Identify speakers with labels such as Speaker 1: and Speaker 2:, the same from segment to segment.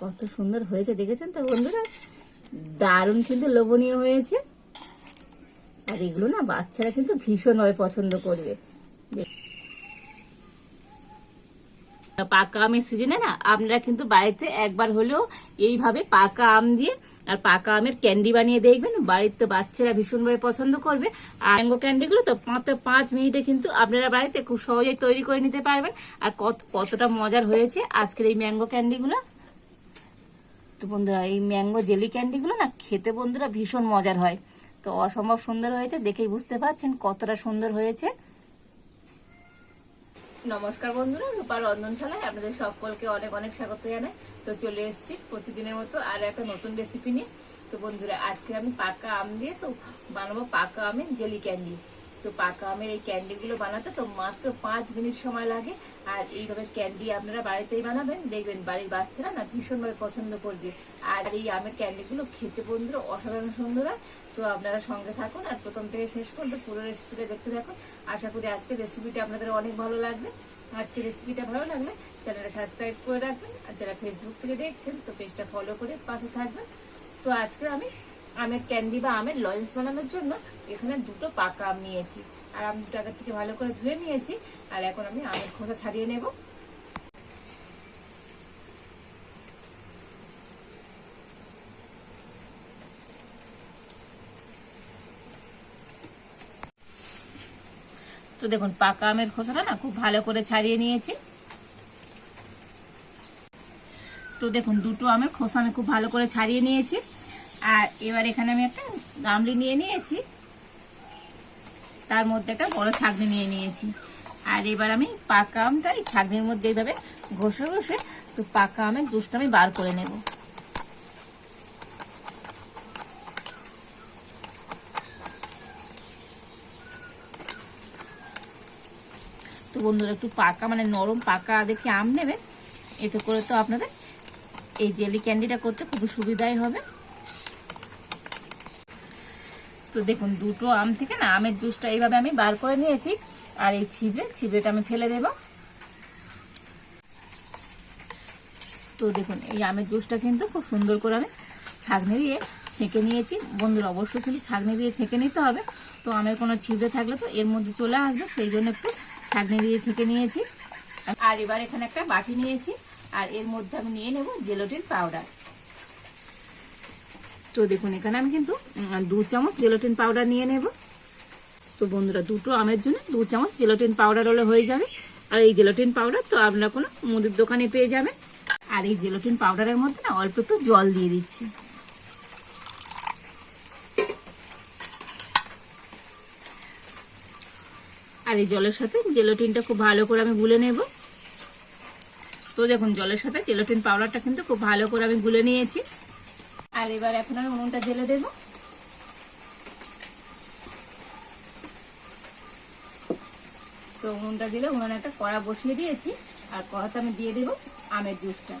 Speaker 1: কত সুন্দর হয়েছে, দেখেছেন তো বন্ধুরা? দারুণ কিন্তু লোভনীয় হয়েছে। আর এগুলো না বাচ্চারা কিন্তু ভীষণভাবে পছন্দ করবে। পাকা আমের সিজনে না আপনারা কিন্তু বাড়িতে একবার হলেও এইভাবে পাকা আম দিয়ে আর পাকা আমের ক্যান্ডি বানিয়ে দেখবেন। বাড়িতে বাচ্চারা ভীষণভাবে পছন্দ করবে। আর ম্যাঙ্গো ক্যান্ডিগুলো তো মাত্র পাঁচ মিনিটে কিন্তু আপনারা বাড়িতে খুব সহজেই তৈরি করে নিতে পারবেন। আর কত কতটা মজার হয়েছে আজকের এই ম্যাঙ্গো ক্যান্ডিগুলো তো বন্ধুরা, এই ম্যাঙ্গো জেলি ক্যান্ডিগুলো না খেতে বন্ধুরা ভীষণ মজার হয়। তো অসম্ভব সুন্দর হয়েছে, দেখেই বুঝতে পারছেন কতটা সুন্দর হয়েছে। নমস্কার বন্ধুরা রূপার রন্ধনশালায় আপনাদের সকলকে অনেক অনেক স্বাগত জানাই। তো চলে এসেছি প্রতিদিনের মতো আর একটা নতুন রেসিপি নিয়ে। তো বন্ধুরা, আজকে আমি পাকা আম দিয়ে তো বানাবো পাকা আমের জেলি ক্যান্ডি। তো পাকা আমের এই ক্যান্ডিগুলো বানাতে তো মাত্র পাঁচ মিনিট সময় লাগে। আর এইভাবে ক্যান্ডি আপনারা বাড়িতেই বানাবেন, দেখবেন বাড়ির বাচ্চারা না ভীষণভাবে পছন্দ করবে। আর এই আমের ক্যান্ডিগুলো খেতে বন্ধুরা অসাধারণ সুন্দর হয়। তো আপনারা সঙ্গে থাকুন আর প্রথম থেকে শেষ পর্যন্ত পুরো রেসিপিটা দেখতে থাকুন। আশা করি আজকে রেসিপিটা আপনাদের অনেক ভালো লাগবে। আজকে রেসিপিটা ভালো লাগলে চ্যানেলটা সাবস্ক্রাইব করে রাখবেন। আর যারা ফেসবুক থেকে দেখছেন, তো পেজটা ফলো করে পাশে থাকবেন। তো আজকে আমি আমের ক্যান্ডি বা আমের লজেন্স বানানোর জন্য এখানে দুটো পাকা আম নিয়েছি। আর আম দুটো আগের থেকে ভালো করে ধুয়ে নিয়েছি। আর এখন আমি আমের খোসা ছাড়িয়ে নেব। তো দেখুন, পাকা আমের খোসাটা না খুব ভালো করে ছাড়িয়ে নিয়েছি। তো দেখুন, দুটো আমের খোসা আমি খুব ভালো করে ছাড়িয়ে নিয়েছি। আর এবার এখানে আমি একটা গামলি নিয়ে নিয়েছি। তার মধ্যে একটা বড় ছাগনি নিয়ে নিয়েছি। আর এবার আমি পাকা আমটা এই ছাগনির মধ্যে এইভাবে ঘষে ঘষে তো পাকা আমের জুসটা আমি বার করে নেব। তো বন্ধুরা, একটু পাকা মানে নরম পাকা দেখে আম নেবেন। এতে করে তো আপনাদের এই জেলি ক্যান্ডিটা করতে খুবই সুবিধাই হবে। তো দেখুন, দুটো আম থেকে না, আমের জুসটা এইভাবে আমি বার করে নিয়েছি, আর এই ছিবড়ে, ছিবড়েটা আমি ফেলে দেব। তো দেখুন, এই আমের জুসটা কিন্তু খুব সুন্দর করে আমি ছাগনি দিয়ে ছেঁকে নিয়েছি। বন্ধুরা, অবশ্যই কিন্তু ছাগনি দিয়ে ছেঁকে নিতে হবে। তো আমের কোনো ছিবড়ে থাকলে তো এর মধ্যে চলে আসবে, সেই জন্য একটু ছাগনি দিয়ে ছেঁকে নিয়েছি। আর এবার এখানে একটা বাটি নিয়েছি, আর এর মধ্যে আমি নিয়ে নেব জেলোটিন পাউডার। তো দেখুন, এখানে আমি কিন্তু দু চামচ জেলোটিন পাউডার নিয়ে নেব। তো বন্ধুরা, দুটো আমের জন্য দু চামচ জেলোটিন পাউডার হলে হয়ে যাবে। আর এই জেলোটিন পাউডার তো আপনারা কোনো মুদির দোকানে পেয়ে যাবেন। আর এই জেলোটিন পাউডারের মধ্যে না অল্প একটু জল দিয়ে দিচ্ছি। আর এই জলের সাথে জেলোটিনটা খুব ভালো করে আমি গুলে নেব। তো দেখুন, জলের সাথে জেলোটিন পাউডারটা কিন্তু খুব ভালো করে আমি গুলে নিয়েছি। আর এবার এখন আমি উনুনটা জেলে দেব। তো উনুনটা দিলে উনুনে একটা কড়া বসিয়ে দিয়েছি, আর কড়াতে আমি দিয়ে দেব আমের জুসটা।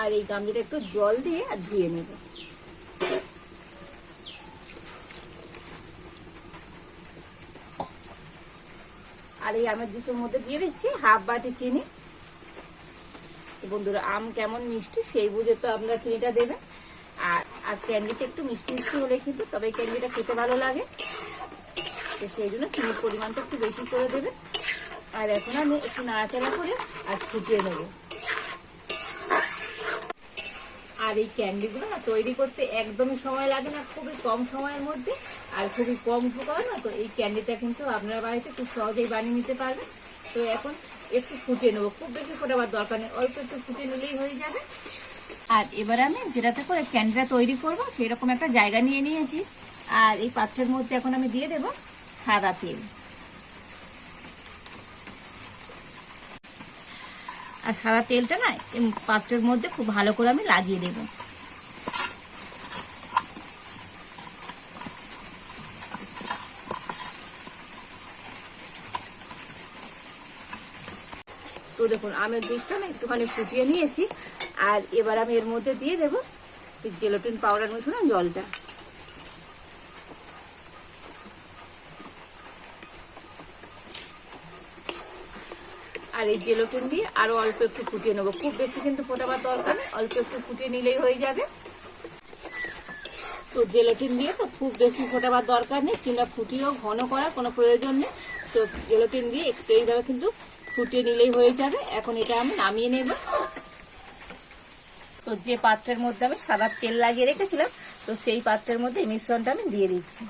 Speaker 1: আর এই গামলিটা একটু জল দিয়ে আর ধুয়ে নেব। আর এই আমের জুসের মধ্যে দিয়ে দিচ্ছি হাফ বাটি চিনি। বন্ধুরা, আম কেমন মিষ্টি সেই বুঝে তো আপনারা চিনিটা দেবেন। আর আর ক্যান্ডিটা একটু মিষ্টি মিষ্টি হলে কিন্তু তবে ক্যান্ডিটা খেতে ভালো লাগে। তো সেই জন্য চিনির পরিমাণটা একটু বেশি করে দেবে আর এখন আমি একটু নাড়াচাড়া করে আর ফুটিয়ে নেব। আর এই ক্যান্ডিগুলো না তৈরি করতে একদমই সময় লাগে না, খুবই কম সময়ের মধ্যে। আর খুবই কম উপকরণ না, তো এই ক্যান্ডিটা কিন্তু আপনার বাড়িতে খুব সহজেই বানিয়ে নিতে পারবেন। তো এখন একটু ফুটিয়ে নেব। খুব বেশি ফোটাবার দরকার নেই, অল্প একটু ফুটিয়ে নিলেই হয়ে যাবে। আর এবার আমি যেটাতে করে ক্যান্ডিটা তৈরি করব সেই রকম একটা জায়গা নিয়ে নিয়েছি। আর এই পাত্রের মধ্যে এখন আমি দিয়ে দেব সাদা তেল। আর সাদা তেলটা না পাত্রের মধ্যে খুব ভালো করে আমি লাগিয়ে দেব। দেখুন, আমের দুধটা না একটুখানি ফুটিয়ে নিয়েছি। আর এবার আমি এর মধ্যে দিয়ে দেবো জেলোটিন পাউডার মিশানো জলটা। আর এই জেলোটিন দিয়ে আরও অল্প একটু ফুটিয়ে নেব। খুব বেশি কিন্তু ফোটাবার দরকার নেই অল্প একটু ফুটিয়ে নিলেই হয়ে যাবে। তো জেলোটিন দিয়ে তো খুব বেশি ফোটাবার দরকার নেই, কিংবা ফুটিয়েও ঘন করার কোনো প্রয়োজন নেই। তো জেলোটিন দিয়ে একটু এইভাবে কিন্তু ফুটিয়ে নিলেই হয়ে যাবে। এখন এটা আমি নামিয়ে নেব। তো যে পাত্রের মধ্যে আমি সাদা তেল লাগিয়ে রেখেছিলাম, তো সেই পাত্রের মধ্যে মিশ্রণটা আমি দিয়ে দিচ্ছি।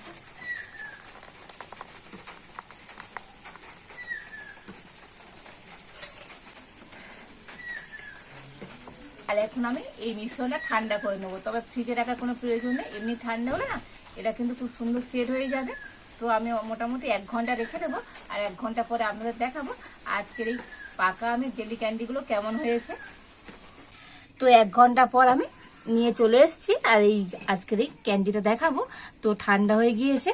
Speaker 1: এখন আমি এই মিশ্রণটা ঠান্ডা করে নেব। তবে ফ্রিজে রাখার কোনো প্রয়োজন নেই। এমনি ঠান্ডা হলে না, এটা কিন্তু খুব সুন্দর সেট হয়ে যাবে। তো আমি মোটামুটি এক ঘণ্টা রেখে দেবো, আর এক ঘণ্টা পরে আপনাদের দেখাবো আজকের এই পাকা আমি জেলি ক্যান্ডিগুলো কেমন হয়েছে। তো এক ঘণ্টা পর আমি নিয়ে চলে এসেছি, আর এই আজকের এই ক্যান্ডিটা দেখাবো। তো ঠান্ডা হয়ে গিয়েছে,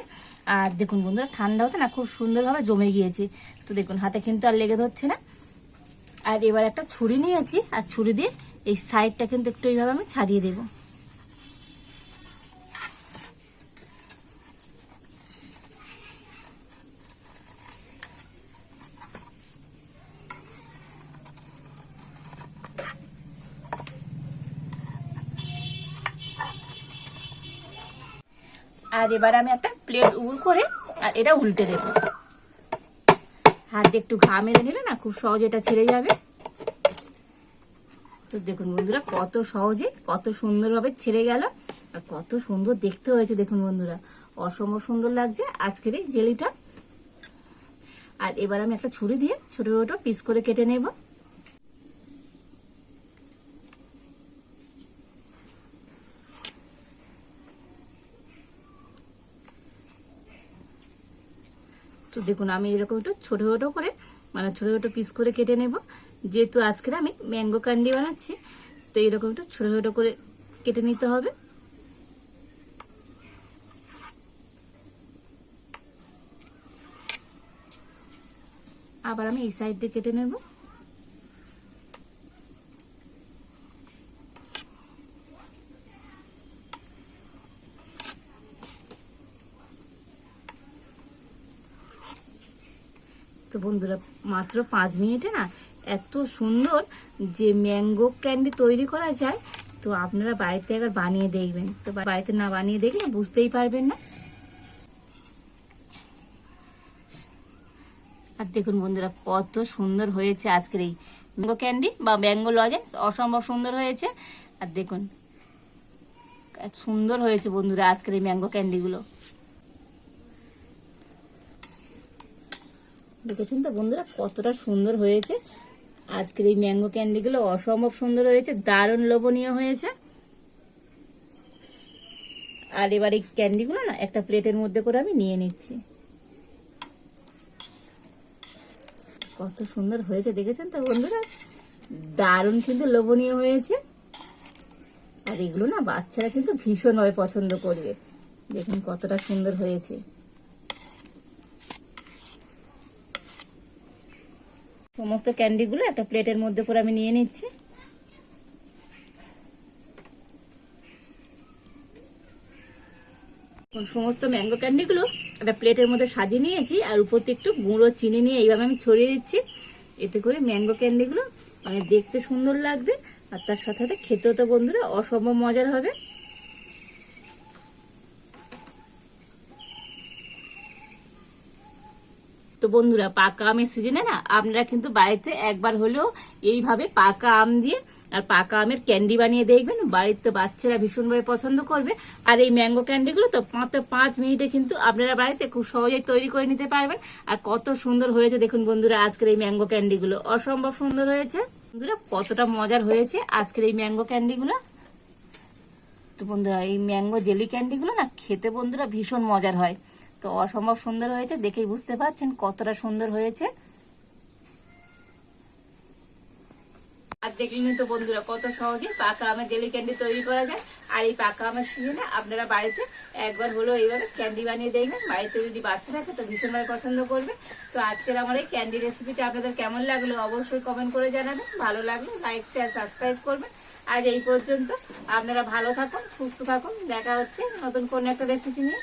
Speaker 1: আর দেখুন বন্ধুরা, ঠান্ডা হতে না খুব সুন্দরভাবে জমে গিয়েছে। তো দেখুন, হাতে কিন্তু আর লেগে ধরছে না। আর এবার একটা ছুরি নিয়েছি, আর ছুরি দিয়ে এই সাইডটা কিন্তু একটু এইভাবে আমি ছাড়িয়ে দেব। আর এবার আমি একটা প্লেট উল করে, আর এটা উল্টে দেব। হাত একটু ঘা মেরে নিলে না খুব সহজে এটা ছেড়ে যাবে। তো দেখুন বন্ধুরা, কত সহজে, কত সুন্দরভাবে ছেড়ে গেল, আর কত সুন্দর দেখতে হয়েছে, দেখুন বন্ধুরা। অসম্ভব সুন্দর লাগছে আজকের এই জেলিটা। আর এবার আমি একটা ছুরি দিয়ে ছোট ছোট পিস করে কেটে নেব। তো দেখুন, আমি এরকম একটু ছোট ছোটো করে মানে ছোটো ছোটো পিস করে কেটে নেব। যেহেতু আজকের আমি ম্যাঙ্গো ক্যান্ডি বানাচ্ছি, তো এরকম একটু ছোটো ছোটো করে কেটে নিতে হবে। আবার আমি এই সাইড দিয়ে কেটে নেব। তো বন্ধুরা, মাত্র পাঁচ মিনিটে না এত সুন্দর যে ম্যাঙ্গো ক্যান্ডি তৈরি করা যায়, তো আপনারা বাড়িতে একবার বানিয়ে দেখবেন। তো বাড়িতে না বানিয়ে দেখলে বুঝতেই পারবেন না। আর দেখুন বন্ধুরা, কত সুন্দর হয়েছে আজকের এই ম্যাঙ্গো ক্যান্ডি বা ম্যাঙ্গো লজেন্স। অসম্ভব সুন্দর হয়েছে। আর দেখুন সুন্দর হয়েছে বন্ধুরা আজকের এই ম্যাঙ্গো ক্যান্ডিগুলো। দেখেছেন তো বন্ধুরা? কতটা সুন্দর হয়েছে। আজকের এই ম্যাঙ্গো ক্যান্ডিগুলো অসম্ভব সুন্দর হয়েছে, দারুণ লোভনীয় হয়েছে। আর এবার এই ক্যান্ডিগুলো না একটা প্লেটের মধ্যে করে আমি নিয়ে নিচ্ছি। কত সুন্দর হয়েছে, দেখেছেন তো বন্ধুরা? দারুণ কিন্তু লোভনীয় হয়েছে। আর এগুলো না বাচ্চারা কিন্তু ভীষণভাবে পছন্দ করবে। দেখুন কতটা সুন্দর হয়েছে। সমস্ত ক্যান্ডিগুলো একটা প্লেটের মধ্যে করে আমি নিয়ে নিচ্ছি। সমস্ত ম্যাঙ্গো ক্যান্ডিগুলো একটা প্লেটের মধ্যে সাজিয়ে নিয়েছি, আর উপর থেকে একটু গুঁড়ো, চিনি নিয়ে এইভাবে আমি ছড়িয়ে দিচ্ছি। এতে করে ম্যাঙ্গো ক্যান্ডিগুলো মানে দেখতে সুন্দর লাগবে, আর তার সাথে সাথে খেতেও তো বন্ধুরা অসম্ভব মজার হবে। বন্ধুরা, পাকা আমের সিজনে না, আপনারা কিন্তু বাড়িতে একবার হলেও এইভাবে পাকা আম দিয়ে আর পাকা আমের ক্যান্ডি বানিয়ে দেখবেন। বাড়িতে বাচ্চারা ভীষণভাবে পছন্দ করবে। আর এই ম্যাঙ্গো ক্যান্ডিগুলো তো মাত্র পাঁচ মিনিটে কিন্তু আপনারা বাড়িতে খুব সহজেই তৈরি করে নিতে পারবেন। আর কত সুন্দর হয়েছে দেখুন বন্ধুরা, আজকের এই ম্যাঙ্গো ক্যান্ডিগুলো অসম্ভব সুন্দর হয়েছে। বন্ধুরা, কতটা মজার হয়েছে আজকের এই ম্যাঙ্গো ক্যান্ডিগুলো তো বন্ধুরা, এই ম্যাঙ্গো জেলি ক্যান্ডিগুলো না খেতে বন্ধুরা ভীষণ মজার হয়। তো অসম্ভব সুন্দর হয়েছে, দেখেই বুঝতে পারছেন কতটা সুন্দর হয়েছে। আর দেখলেন তো বন্ধুরা, কত সহজে পাকা আমের জেলি ক্যান্ডি তৈরি করা যায়। আর এই পাকা আমের সিজনে আপনারা বাড়িতে একবার হলো এইভাবে ক্যান্ডি বানিয়ে দেখবেন। বাড়িতে যদি বাচ্চা থাকে তো ভীষণভাবে পছন্দ করবে। তো আজকের আমার এই ক্যান্ডি রেসিপিটা আপনাদের কেমন লাগল অবশ্যই কমেন্ট করে জানাবেন। ভালো লাগলে লাইক শেয়ার সাবস্ক্রাইব করবেন। আজ এই পর্যন্ত আপনারা ভালো থাকুন, সুস্থ থাকুন। দেখা হচ্ছে নতুন কোনো একটা রেসিপি নিয়ে।